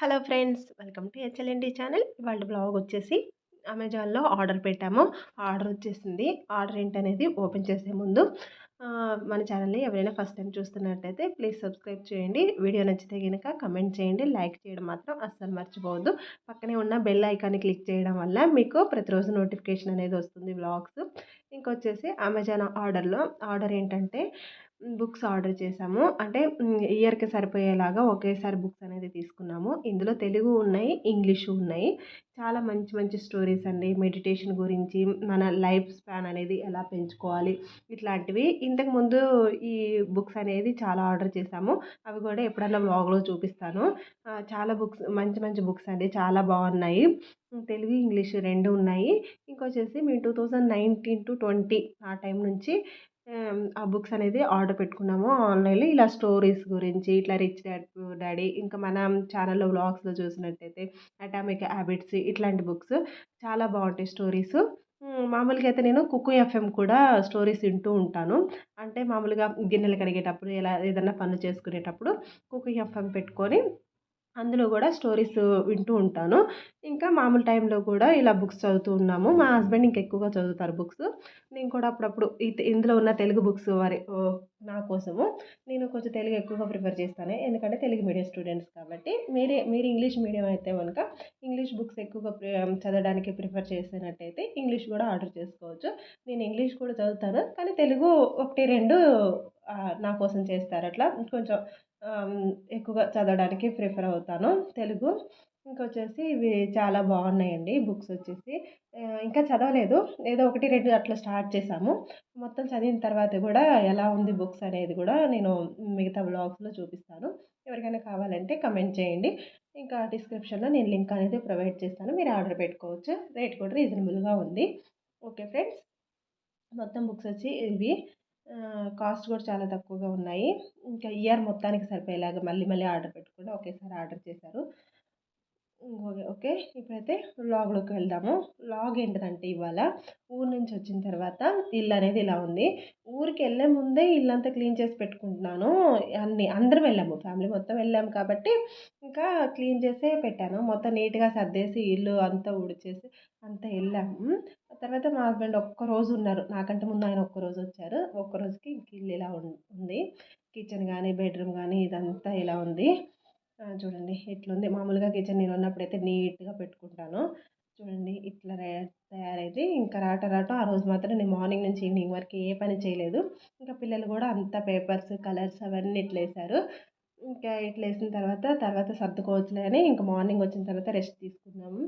Hello friends welcome to HLND channel. వాళ్ళ blog వచ్చేసి అమెజాన్లో ఆర్డర్ పెట్టాము. ఆర్డర్ వచ్చేసింది. ఆర్డర్ ఏంటనేది ఓపెన్ చేసే ముందు మన ఛానల్ని ఎవరైనా ఫస్ట్ టైం చూస్తున్నట్టయితే ప్లీజ్ సబ్స్క్రైబ్ చేయండి. వీడియో నచ్చితే కనుక కమెంట్ చేయండి. లైక్ చేయడం మాత్రం అస్సలు మర్చిపోవద్దు. పక్కనే ఉన్న బెల్ ఐకాన్ని క్లిక్ చేయడం వల్ల మీకు ప్రతిరోజు నోటిఫికేషన్ అనేది వస్తుంది వ్లాగ్స్ ఇంకొచ్చేసి అమెజాన్ ఆర్డర్లో ఆర్డర్ ఏంటంటే బుక్స్ ఆర్డర్ చేసాము. అంటే ఇయర్కి సరిపోయేలాగా ఒకేసారి బుక్స్ అనేది తీసుకున్నాము. ఇందులో తెలుగు ఉన్నాయి ఇంగ్లీషు ఉన్నాయి. చాలా మంచి మంచి స్టోరీస్ అండి. మెడిటేషన్ గురించి మన లైఫ్ స్పాన్ అనేది ఎలా పెంచుకోవాలి ఇట్లాంటివి. ఇంతకు ముందు ఈ బుక్స్ అనేది చాలా ఆర్డర్ చేసాము. అవి కూడా ఎప్పుడన్నా బ్లాగ్లో చూపిస్తాను. చాలా బుక్స్ మంచి మంచి బుక్స్ అండి. చాలా బాగున్నాయి. తెలుగు ఇంగ్లీష్ రెండు ఉన్నాయి. ఇంకొచ్చేసి మేము two thousand nineteen to twenty ఆ టైం నుంచి ఆ బుక్స్ అనేది ఆర్డర్ పెట్టుకున్నాము ఆన్లైన్లో. ఇలా స్టోరీస్ గురించి ఇట్లా రిచ్ డాడ్ పూర్ డాడీ ఇంకా మన ఛానల్లో వ్లాగ్స్లో చూసినట్టయితే అటామిక్ హ్యాబిట్స్ ఇట్లాంటి బుక్స్ చాలా బాగుంటాయి స్టోరీస్. మామూలుగా అయితే నేను కుక్కు ఎఫ్ఎం కూడా స్టోరీస్ వింటూ ఉంటాను. అంటే మామూలుగా గిన్నెలు కడిగేటప్పుడు ఎలా ఏదైనా పనులు చేసుకునేటప్పుడు కుక్కు ఎఫ్ఎం పెట్టుకొని అందులో కూడా స్టోరీస్ వింటూ ఉంటాను. ఇంకా మామూలు టైంలో కూడా ఇలా బుక్స్ చదువుతూ ఉన్నాము. మా హస్బెండ్ ఇంకా ఎక్కువగా చదువుతారు బుక్స్. నేను కూడా అప్పుడప్పుడు ఇందులో ఉన్న తెలుగు బుక్స్ వారి నా కోసము నేను కొంచెం తెలుగు ఎక్కువగా ప్రిఫర్ చేస్తాను. ఎందుకంటే తెలుగు మీడియం స్టూడెంట్స్ కాబట్టి మీరే మీరు ఇంగ్లీష్ మీడియం అయితే కనుక ఇంగ్లీష్ బుక్స్ ఎక్కువగా ప్రి- చదవడానికి ప్రిఫర్ చేసినట్టయితే ఇంగ్లీష్ కూడా ఆర్డర్ చేసుకోవచ్చు. నేను ఇంగ్లీష్ కూడా చదువుతాను. కానీ తెలుగు ఒకటి రెండు నా కోసం చేస్తారు అట్లా. కొంచెం ఎక్కువగా చదవడానికి ప్రిఫర్ అవుతాను. తెలుగు ఇంకొచ్చేసి ఇవి చాలా బాగున్నాయండి బుక్స్ వచ్చేసి. ఇంకా చదవలేదు. ఏదో ఒకటి రెండు అట్లా స్టార్ట్ చేశాము. మొత్తం చదివిన తర్వాత కూడా ఎలా ఉంది బుక్స్ అనేది కూడా నేను మిగతా బ్లాగ్స్లో చూపిస్తాను. ఎవరికైనా కావాలంటే కమెంట్ చేయండి. ఇంకా డిస్క్రిప్షన్లో నేను లింక్ అనేది ప్రొవైడ్ చేస్తాను. మీరు ఆర్డర్ పెట్టుకోవచ్చు. రేట్ కూడా రీజనబుల్గా ఉంది. Okay friends. మొత్తం బుక్స్ వచ్చి ఇవి. కాస్ట్ కూడా చాలా తక్కువగా ఉన్నాయి. ఇంకా ఇయర్ మొత్తానికి సరిపోయేలాగా మళ్ళీ మళ్ళీ ఆర్డర్ పెట్టుకుండా ఒకేసారి ఆర్డర్ చేశారు. ఓకే ఓకే ఇప్పుడైతే వ్లాగ్లోకి వెళ్దాము. వ్లాగ్ ఏంటిదంటే ఇవాళ ఊరు నుంచి వచ్చిన తర్వాత ఇల్లు అనేది ఇలా ఉంది. ఊరికి వెళ్ళే ముందే ఇల్లంతా క్లీన్ చేసి పెట్టుకుంటున్నాను. అన్ని అందరం వెళ్ళాము. ఫ్యామిలీ మొత్తం వెళ్ళాము కాబట్టి ఇంకా క్లీన్ చేసే పెట్టాను. మొత్తం నీట్గా సర్దేసి ఇల్లు అంతా ఉడిచేసి అంతా వెళ్ళాము. తర్వాత మా హస్బెండ్ ఒక్క రోజు ఉన్నారు. నాకంటే ముందు ఆయన ఒక్క రోజు వచ్చారు. ఒక్క రోజుకి ఇంక ఇల్లు ఇలా ఉం- ఉంది. కిచెన్ కానీ బెడ్రూమ్ కానీ ఇదంతా ఇలా ఉంది. చూడండి ఎట్లుంది. మామూలుగా కిచెన్ నేను ఉన్నప్పుడైతే నీట్గా పెట్టుకుంటాను. చూడండి ఇట్లా తయారైతే తయారైంది ఇంకా రాట రాట ఆ రోజు మాత్రం నేను మార్నింగ్ నుంచి ఈవినింగ్ వరకు ఏ పని చేయలేదు. ఇంకా పిల్లలు కూడా అంత పేపర్స్ కలర్స్ అవన్నీ ఇట్లా వేశారు ఇంకా ఇట్లా వేసిన తర్వాత తర్వాత సర్దుకోవచ్చులే అని ఇంకా మార్నింగ్ వచ్చిన తర్వాత రెస్ట్ తీసుకున్నాము.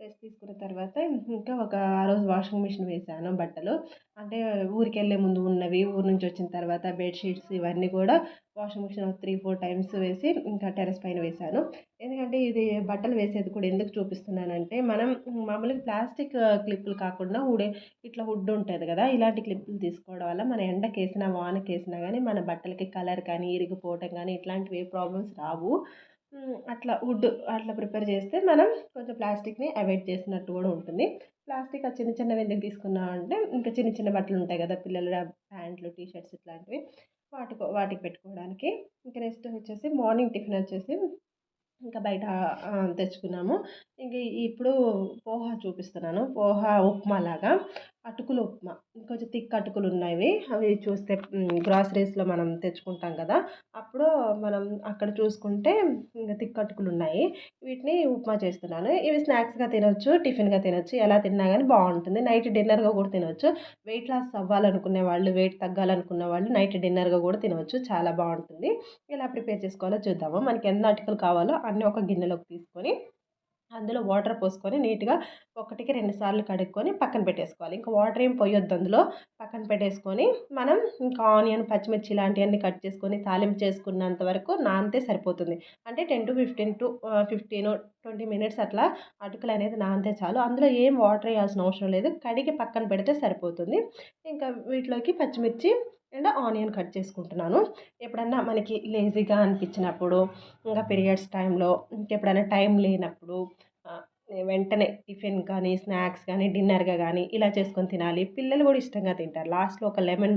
రెస్ట్ తీసుకున్న తర్వాత ఇంకా ఒక ఆ రోజు వాషింగ్ మిషన్ వేసాను బట్టలు. అంటే ఊరికి వెళ్ళే ముందు ఉన్నవి ఊరు నుంచి వచ్చిన తర్వాత బెడ్షీట్స్ ఇవన్నీ కూడా washing machine three four times వేసి ఇంకా టెరెస్ పైన వేశాను ఎందుకంటే ఇది బట్టలు వేసేది కూడా ఎందుకు చూపిస్తున్నానంటే మనం మామూలుగా ప్లాస్టిక్ క్లిప్పులు కాకుండా ఊడే ఇట్లా వుడ్ ఉంటుంది కదా ఇలాంటి క్లిప్పులు తీసుకోవడం వల్ల మన ఎండకేసినా వానకేసినా వానకి వేసినా కానీ మన బట్టలకి కలర్ కానీ ఇరిగిపోవటం కానీ ఇట్లాంటివి ఏ ప్రాబ్లమ్స్ రావు. అట్లా వుడ్ అట్లా ప్రిపేర్ చేస్తే మనం కొంచెం ప్లాస్టిక్ని అవాయిడ్ చేసినట్టు కూడా ఉంటుంది. ప్లాస్టిక్ ఆ చిన్న చిన్నవి ఎందుకు తీసుకున్నాం అంటే ఇంకా చిన్న చిన్న బట్టలు ఉంటాయి కదా పిల్లల ప్యాంట్లు టీషర్ట్స్ ఇట్లాంటివి. వాటికి వాటికి పెట్టుకోవడానికి. ఇంకా నెక్స్ట్ వచ్చేసి మార్నింగ్ టిఫిన్ వచ్చేసి ఇంకా బయట తెచ్చుకున్నాము. ఇంక ఇప్పుడు పోహా చూపిస్తున్నాను. పోహా ఉప్మా లాగా. అటుకులు ఉప్మా. ఇంకొంచెం థిక్ అటుకులు ఉన్నాయి అవి చూస్తే గ్రాసరీస్లో మనం తెచ్చుకుంటాం కదా. అప్పుడు మనం అక్కడ చూసుకుంటే ఇంకా థిక్ అటుకులు ఉన్నాయి. వీటిని ఉప్మా చేస్తున్నాను. ఇవి స్నాక్స్గా తినొచ్చు టిఫిన్గా తినొచ్చు ఎలా తిన్నా కానీ బాగుంటుంది. నైట్ డిన్నర్గా కూడా తినవచ్చు వెయిట్ లాస్ అవ్వాలనుకునే వాళ్ళు వెయిట్ తగ్గాలనుకున్న వాళ్ళు నైట్ డిన్నర్గా కూడా తినవచ్చు చాలా బాగుంటుంది. ఎలా ప్రిపేర్ చేసుకోవాలో చూద్దాము. మనకి ఎన్ని అటుకులు కావాలో అన్నీ ఒక గిన్నెలోకి తీసుకొని అందులో వాటర్ పోసుకొని నీట్గా ఒకటికి రెండు సార్లు కడుక్కొని పక్కన పెట్టేసుకోవాలి. ఇంకా వాటర్ ఏం పోయొద్దు అందులో. పక్కన పెట్టేసుకొని మనం ఇంకా ఆనియన్ పచ్చిమిర్చి ఇలాంటివన్నీ కట్ చేసుకొని తాలింపు చేసుకున్నంత వరకు నానితే సరిపోతుంది. అంటే ten to fifteen to fifteen twenty minutes అట్లా అటుకులు అనేది నానితే చాలు. అందులో ఏం వాటర్ వేయాల్సిన అవసరం లేదు. కడిగి పక్కన పెడితే సరిపోతుంది. ఇంకా వీటిలోకి పచ్చిమిర్చి అండ్ ఆనియన్ కట్ చేసుకుంటున్నాను. ఎప్పుడన్నా మనకి లేజీగా అనిపించినప్పుడు ఇంకా పీరియడ్స్ టైంలో ఇంకెప్పుడైనా టైం లేనప్పుడు వెంటనే టిఫిన్ కానీ స్నాక్స్ కానీ డిన్నర్గా కానీ ఇలా చేసుకొని తినాలి. పిల్లలు కూడా ఇష్టంగా తింటారు. లాస్ట్లో ఒక లెమన్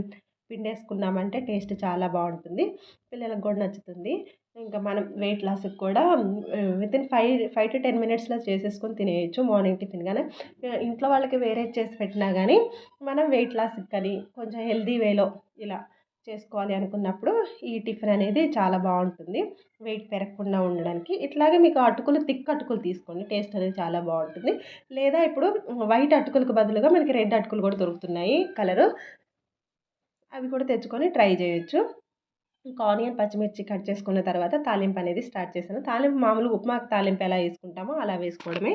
పిండేసుకున్నామంటే టేస్ట్ చాలా బాగుంటుంది. పిల్లలకు కూడా నచ్చుతుంది. ఇంకా మనం వెయిట్ లాస్కి కూడా within five five to ten మినిట్స్లో చేసేసుకొని తినేయచ్చు మార్నింగ్ టిఫిన్ కానీ ఇంట్లో వాళ్ళకి వేరే చేసి పెట్టినా కానీ మనం వెయిట్ లాస్కి కానీ కొంచెం హెల్దీ వేలో ఇలా చేసుకోవాలి అనుకున్నప్పుడు ఈ టిఫిన్ అనేది చాలా బాగుంటుంది. వెయిట్ పెరగకుండా ఉండడానికి. ఇట్లాగే మీకు అటుకులు థిక్ అటుకులు తీసుకోండి. టేస్ట్ అనేది చాలా బాగుంటుంది. లేదా ఇప్పుడు వైట్ అటుకులకు బదులుగా మనకి రెడ్ అటుకులు కూడా దొరుకుతున్నాయి. కలరు అవి కూడా తెచ్చుకొని ట్రై చేయొచ్చు. ఇంకా ఆనియన్ పచ్చిమిర్చి కట్ చేసుకున్న తర్వాత తాలింపు అనేది స్టార్ట్ చేశాను. తాలింపు మామూలుగా ఉప్మాకి తాలింపు ఎలా వేసుకుంటామో అలా వేసుకోవడమే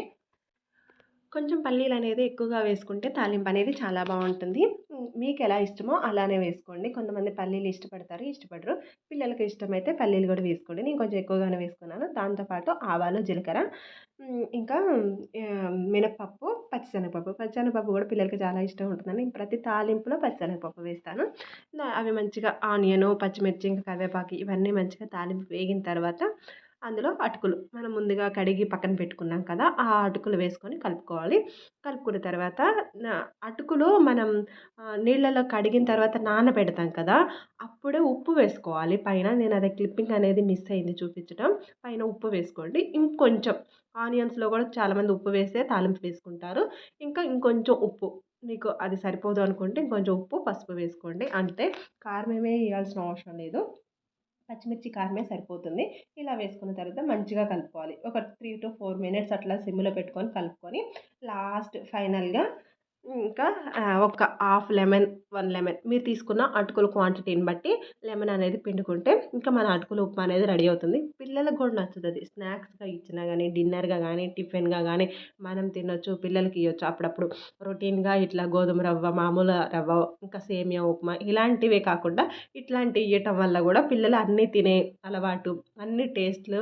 కొంచెం పల్లీలు అనేది ఎక్కువగా వేసుకుంటే తాలింపు అనేది చాలా బాగుంటుంది. మీకు ఎలా ఇష్టమో అలానే వేసుకోండి. కొంతమంది పల్లీలు ఇష్టపడతారు ఇష్టపడరు. పిల్లలకి ఇష్టమైతే పల్లీలు కూడా వేసుకోండి. నేను కొంచెం ఎక్కువగానే వేసుకున్నాను. దాంతోపాటు ఆవాలు జీలకర్ర ఇంకా మినప్పప్పు పచ్చిశనగపప్పు. పచ్చిశనగపప్పు కూడా పిల్లలకి చాలా ఇష్టం ఉంటుందని ప్రతి తాలింపులో పచ్చిశనగపప్పు వేస్తాను. అవి మంచిగా ఆనియను పచ్చిమిర్చి ఇంకా కరివేపాకు ఇవన్నీ మంచిగా తాలింపు వేగిన తర్వాత అందులో అటుకులు. మనం ముందుగా కడిగి పక్కన పెట్టుకున్నాం కదా ఆ అటుకులు వేసుకొని కలుపుకోవాలి. కలుపుకున్న తర్వాత అటుకులు మనం నీళ్ళలో కడిగిన తర్వాత నానబెడతాం కదా అప్పుడే ఉప్పు వేసుకోవాలి. పైన నేను అదే క్లిప్పింగ్ అనేది మిస్ అయింది చూపించడం పైన ఉప్పు వేసుకోండి. ఇంకొంచెం ఆనియన్స్లో కూడా చాలామంది ఉప్పు వేస్తే తాలింపు వేసుకుంటారు. ఇంకా ఇంకొంచెం ఉప్పు. మీకు అది సరిపోదు అనుకుంటే ఇంకొంచెం ఉప్పు పసుపు వేసుకోండి. అంతే. కారం ఏమీ వేయాల్సిన అవసరం లేదు. పచ్చిమిర్చి కారమే సరిపోతుంది. ఇలా వేసుకున్న తర్వాత మంచిగా కలుపుకోవాలి. ఒక త్రీ టు ఫోర్ మినిట్స్ అట్లా సిమ్లో పెట్టుకొని కలుపుకొని లాస్ట్ ఫైనల్గా ఇంకా ఒక హాఫ్ లెమన్ వన్ లెమన్ మీరు తీసుకున్న అటుకుల క్వాంటిటీని బట్టి లెమన్ అనేది పిండుకుంటే ఇంకా మన అటుకుల ఉప్మా అనేది రెడీ అవుతుంది. పిల్లలకు కూడా నచ్చుతుంది అది. స్నాక్స్గా ఇచ్చినా కానీ డిన్నర్గా కానీ టిఫిన్గా కానీ మనం తినొచ్చు పిల్లలకి ఇవ్వచ్చు అప్పుడప్పుడు రొటీన్గా ఇట్లా గోధుమ రవ్వ మామూలు రవ్వ ఇంకా సేమియా ఉప్మా ఇలాంటివే కాకుండా ఇట్లాంటివి ఇవ్వటం వల్ల కూడా పిల్లలు అన్నీ తినే అలవాటు అన్ని టేస్ట్లు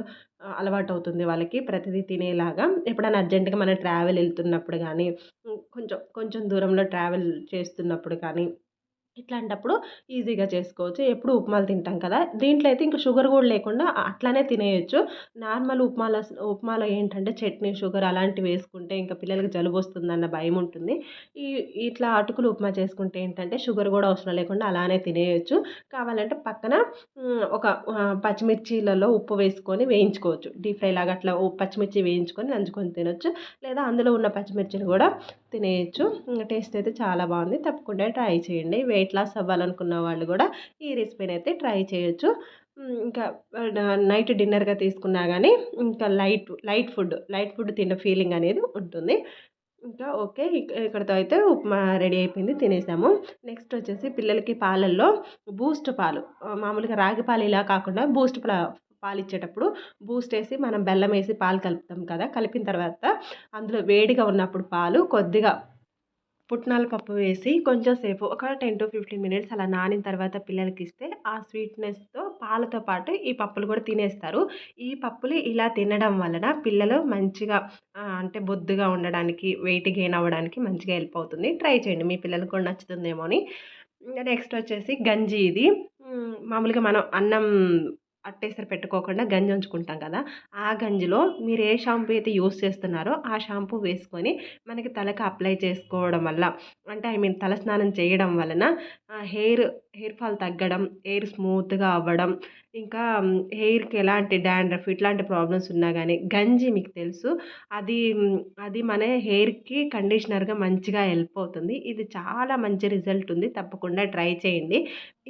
అలవాటు అవుతుంది వాళ్ళకి ప్రతిదీ తినేలాగా. ఎప్పుడైనా అర్జెంటుగా మనం ట్రావెల్ వెళ్తున్నప్పుడు కానీ కొంచెం కొంచెం దూరంలో ట్రావెల్ చేస్తున్నప్పుడు కానీ ఇట్లాంటప్పుడు ఈజీగా చేసుకోవచ్చు. ఎప్పుడు ఉప్మాలు తింటాం కదా! దీంట్లో అయితే ఇంకా షుగర్ కూడా లేకుండా అట్లానే తినేయచ్చు. నార్మల్ ఉప్మాలో ఉప్మాలో ఏంటంటే చట్నీ షుగర్ అలాంటివి వేసుకుంటే ఇంకా పిల్లలకి జలుబు వస్తుందన్న భయం ఉంటుంది. ఈ ఇట్లా అటుకులు ఉప్మా చేసుకుంటే ఏంటంటే షుగర్ కూడా అవసరం లేకుండా అలానే తినేయచ్చు. కావాలంటే పక్కన ఒక పచ్చిమిర్చిలలో ఉప్పు వేసుకొని వేయించుకోవచ్చు. డీప్ ఫ్రై లాగా అట్లా పచ్చిమిర్చి వేయించుకొని నంచుకొని తినొచ్చు. లేదా అందులో ఉన్న పచ్చిమిర్చిని కూడా తినేయచ్చు. టేస్ట్ అయితే చాలా బాగుంది. తప్పకుండా ట్రై చేయండి. వెయిట్ లాస్ అవ్వాలనుకున్న వాళ్ళు కూడా ఈ రెసిపీని అయితే ట్రై చేయొచ్చు. ఇంకా నైట్ డిన్నర్గా తీసుకున్నా కానీ ఇంకా light light food light food తిన్న ఫీలింగ్ అనేది ఉంటుంది. ఇంకా ఓకే ఇక్కడతో అయితే ఉప్మా రెడీ అయిపోయింది. తినేసాము. నెక్స్ట్ వచ్చేసి పిల్లలకి పాలల్లో బూస్ట్ పాలు. మామూలుగా రాగి పాలు ఇలా కాకుండా బూస్ట్ పాలు ఇచ్చేటప్పుడు బూస్ట్ వేసి మనం బెల్లం వేసి పాలు కలుపుతాం కదా కలిపిన తర్వాత అందులో వేడిగా ఉన్నప్పుడు పాలు కొద్దిగా పుట్నాల పప్పు వేసి కొంచెం సేపు ఒక టెన్ టు ఫిఫ్టీన్ మినిట్స్ అలా నానిన తర్వాత పిల్లలకి ఇస్తే ఆ స్వీట్నెస్తో పాలతో పాటు ఈ పప్పులు కూడా తినేస్తారు. ఈ పప్పులు ఇలా తినడం వలన పిల్లలు మంచిగా అంటే బొద్దుగా ఉండడానికి వెయిట్ గెయిన్ అవ్వడానికి మంచిగా హెల్ప్ అవుతుంది. ట్రై చేయండి మీ పిల్లలకు కూడా నచ్చుతుందేమో అని. నెక్స్ట్ వచ్చేసి గంజి ఇది. మామూలుగా మనం అన్నం అట్టేసరి పెట్టుకోకుండా గంజి ఉంచుకుంటాం కదా ఆ గంజిలో మీరు ఏ షాంపూ అయితే యూస్ చేస్తున్నారో ఆ షాంపూ వేసుకొని మనకి తలకు అప్లై చేసుకోవడం వల్ల అంటే ఐ మీన్ తలస్నానం చేయడం వలన హెయిర్ హెయిర్ ఫాల్ తగ్గడం హెయిర్ స్మూత్గా అవ్వడం ఇంకా హెయిర్కి ఎలాంటి డాండ్రఫ్ ఇట్లాంటి ప్రాబ్లమ్స్ ఉన్నా కానీ గంజి మీకు తెలుసు అది అది మన హెయిర్కి కండిషనర్గా మంచిగా హెల్ప్ అవుతుంది. ఇది చాలా మంచి రిజల్ట్ ఉంది. తప్పకుండా ట్రై చేయండి.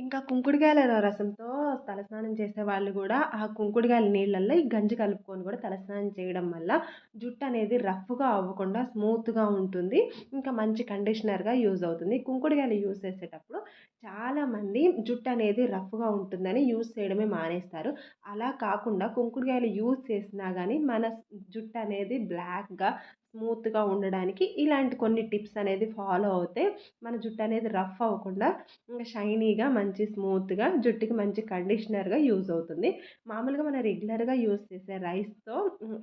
ఇంకా కుంకుడుకాయల రసంతో తలస్నానం చేసే వాళ్ళు కూడా ఆ కుంకుడుకాయల నీళ్ళల్లో ఈ గంజి కలుపుకొని కూడా తలస్నానం చేయడం వల్ల జుట్టు అనేది రఫ్గా అవ్వకుండా స్మూత్గా ఉంటుంది. ఇంకా మంచి కండిషనర్గా యూజ్ అవుతుంది. కుంకుడుకాయలు యూజ్ చేసేటప్పుడు చాలామంది జుట్టు అనేది రఫ్గా ఉంటుందని యూజ్ చేయడమే మానేస్తారు. అలా కాకుండా కుంకుడుకాయలు యూజ్ చేసినా కానీ మన జుట్టు అనేది బ్లాక్గా స్మూత్గా ఉండడానికి ఇలాంటి కొన్ని టిప్స్ అనేది ఫాలో అవుతే మన జుట్టు అనేది రఫ్ అవ్వకుండా ఇంకా షైనీగా మంచి స్మూత్గా జుట్టుకి మంచి కండిషనర్గా యూజ్ అవుతుంది. మామూలుగా మనం రెగ్యులర్గా యూజ్ చేసే రైస్తో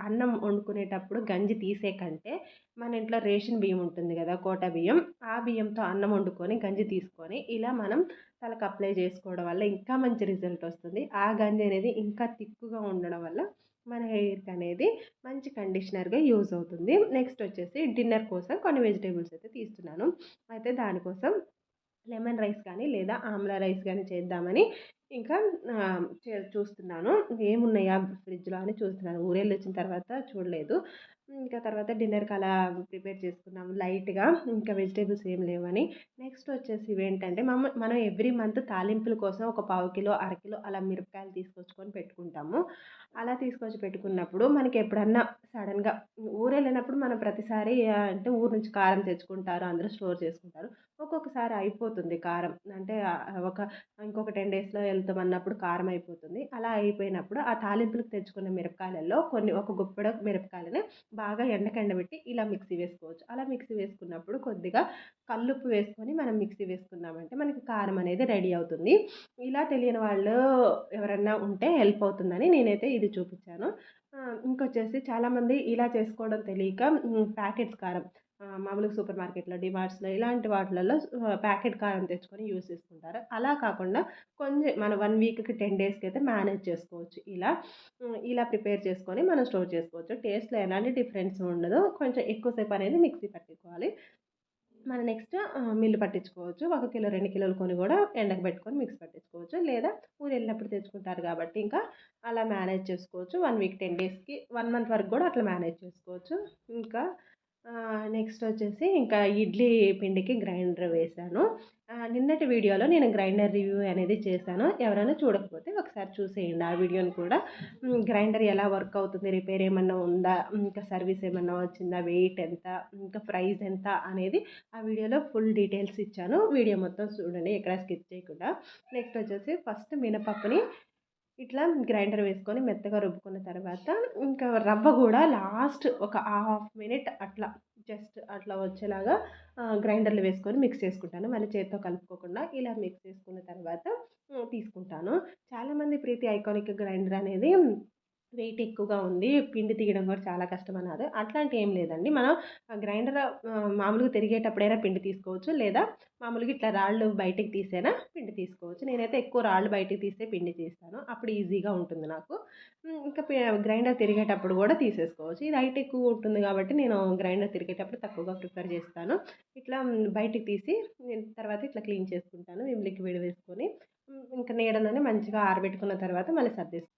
అన్నం వండుకునేటప్పుడు గంజి తీసే కంటే మన ఇంట్లో రేషన్ బియ్యం ఉంటుంది కదా కోట బియ్యం ఆ బియ్యంతో అన్నం వండుకొని గంజి తీసుకొని ఇలా మనం తలకు అప్లై చేసుకోవడం వల్ల ఇంకా మంచి రిజల్ట్ వస్తుంది. ఆ గంజి అనేది ఇంకా తిక్కుగా ఉండడం వల్ల మన హెయిర్కి అనేది మంచి కండిషనర్గా యూజ్ అవుతుంది. నెక్స్ట్ వచ్చేసి డిన్నర్ కోసం కొన్ని వెజిటేబుల్స్ అయితే తీస్తున్నాను. అయితే దానికోసం లెమన్ రైస్ కానీ లేదా ఆమ్లా రైస్ కానీ చేద్దామని ఇంకా చే చూస్తున్నాను. ఏమున్నాయా ఫ్రిడ్జ్లో అని చూస్తున్నాను. ఊరేళ్ళు వచ్చిన తర్వాత చూడలేదు. ఇంకా తర్వాత డిన్నర్కి అలా ప్రిపేర్ చేసుకున్నాము లైట్గా. ఇంకా వెజిటేబుల్స్ ఏం లేవని. నెక్స్ట్ వచ్చేసి ఇవేంటంటే మమ్మ మనం ఎవ్రీ మంత్ తాలింపుల కోసం ఒక పావు కిలో అరకిలో అలా మిరపకాయలు తీసుకొచ్చుకొని పెట్టుకుంటాము. అలా తీసుకొచ్చి పెట్టుకున్నప్పుడు మనకి ఎప్పుడన్నా సడన్గా ఊరు వెళ్ళినప్పుడు మనం ప్రతిసారి అంటే ఊరు నుంచి కారం తెచ్చుకుంటారు అందరూ స్టోర్ చేసుకుంటారు. ఒక్కొక్కసారి అయిపోతుంది కారం. అంటే ఒక ఇంకొక టెన్ డేస్లో వెళ్తాం అన్నప్పుడు కారం అయిపోతుంది. అలా అయిపోయినప్పుడు ఆ తాలింపులకు తెచ్చుకున్న మిరపకాయలలో కొన్ని ఒక గుప్పెడ మిరపకాయలని బాగా ఎండకెండబెట్టి ఇలా మిక్సీ వేసుకోవచ్చు. అలా మిక్సీ వేసుకున్నప్పుడు కొద్దిగా కల్లుప్పు వేసుకొని మనం మిక్సీ వేసుకున్నామంటే మనకి కారం అనేది రెడీ అవుతుంది. ఇలా తెలియని వాళ్ళు ఎవరన్నా ఉంటే హెల్ప్ అవుతుందని నేనైతే ఇది చూపించాను. ఇంకొచ్చేసి చాలామంది ఇలా చేసుకోవడం తెలియక ప్యాకెట్స్ కారం మామూలుగా సూపర్ మార్కెట్లో డిమార్ట్స్లో ఇలాంటి వాటిలలో ప్యాకెట్ కారం తెచ్చుకొని యూస్ చేసుకుంటారు. అలా కాకుండా కొంచెం మన వన్ వీక్కి టెన్ డేస్కి అయితే మేనేజ్ చేసుకోవచ్చు. ఇలా ఇలా ప్రిపేర్ చేసుకొని మనం స్టోర్ చేసుకోవచ్చు. టేస్ట్లో ఎలాంటి డిఫరెన్స్ ఉండదు కొంచెం ఎక్కువసేపు అనేది మిక్సీ పట్టుకోవాలి. మన నెక్స్ట్ మిల్లు పట్టించుకోవచ్చు. ఒక కిలో రెండు కిలోలు కొని కూడా ఎండకు పెట్టుకొని మిక్స్ పట్టించుకోవచ్చు. లేదా ఊరు వెళ్ళినప్పుడు తెచ్చుకుంటారు కాబట్టి ఇంకా అలా మేనేజ్ చేసుకోవచ్చు. వన్ వీక్ టెన్ డేస్కి వన్ మంత్ వరకు కూడా అట్లా మేనేజ్ చేసుకోవచ్చు. ఇంకా నెక్స్ట్ వచ్చేసి ఇంకా ఇడ్లీ పిండికి గ్రైండర్ వేసాను నిన్నటి వీడియోలో నేను గ్రైండర్ రివ్యూ అనేది చేశాను. ఎవరైనా చూడకపోతే ఒకసారి చూసేయండి. ఆ వీడియోని కూడా గ్రైండర్ ఎలా వర్క్ అవుతుంది రిపేర్ ఏమన్నా ఉందా ఇంకా సర్వీస్ ఏమన్నా వచ్చిందా వెయిట్ ఎంత ఇంకా ప్రైస్ ఎంత అనేది ఆ వీడియోలో ఫుల్ డీటెయిల్స్ ఇచ్చాను. వీడియో మొత్తం చూడండి ఎక్కడ స్కిప్ చేయకుండా. నెక్స్ట్ వచ్చేసి ఫస్ట్ మినపప్పుని ఇట్లా గ్రైండర్ వేసుకొని మెత్తగా రుబ్బుకున్న తర్వాత ఇంకా రవ్వ కూడా లాస్ట్ ఒక హాఫ్ మినిట్ అట్లా జస్ట్ అట్లా వచ్చేలాగా గ్రైండర్లో వేసుకొని మిక్స్ చేసుకుంటాను. మళ్ళీ చేతితో కలుపుకోకుండా ఇలా మిక్స్ చేసుకున్న తర్వాత తీసుకుంటాను. చాలామంది ప్రీతి ఐకానిక్ గ్రైండర్ అనేది వెయిట్ ఎక్కువగా ఉంది పిండి తీయడం కూడా చాలా కష్టం అన్నారు అట్లాంటి ఏం లేదండి. మనం గ్రైండర్ మామూలుగా తిరిగేటప్పుడైనా పిండి తీసుకోవచ్చు. లేదా మామూలుగా ఇట్లా రాళ్ళు బయటికి తీసేనా పిండి తీసుకోవచ్చు. నేనైతే ఎక్కువ రాళ్ళు బయటికి తీసే పిండి తీస్తాను అప్పుడు ఈజీగా ఉంటుంది నాకు. ఇంకా గ్రైండర్ తిరిగేటప్పుడు కూడా తీసేసుకోవచ్చు. ఇది హైట్ ఎక్కువ ఉంటుంది కాబట్టి నేను గ్రైండర్ తిరిగేటప్పుడు తక్కువగా ప్రిఫర్ చేస్తాను. ఇట్లా బయటికి తీసి తర్వాత ఇట్లా క్లీన్ చేసుకుంటాను. లిక్విడ్ వేసుకొని ఇంకా నీడలోనే మంచిగా ఆరబెట్టుకున్న తర్వాత మళ్ళీ సర్దేస్తాను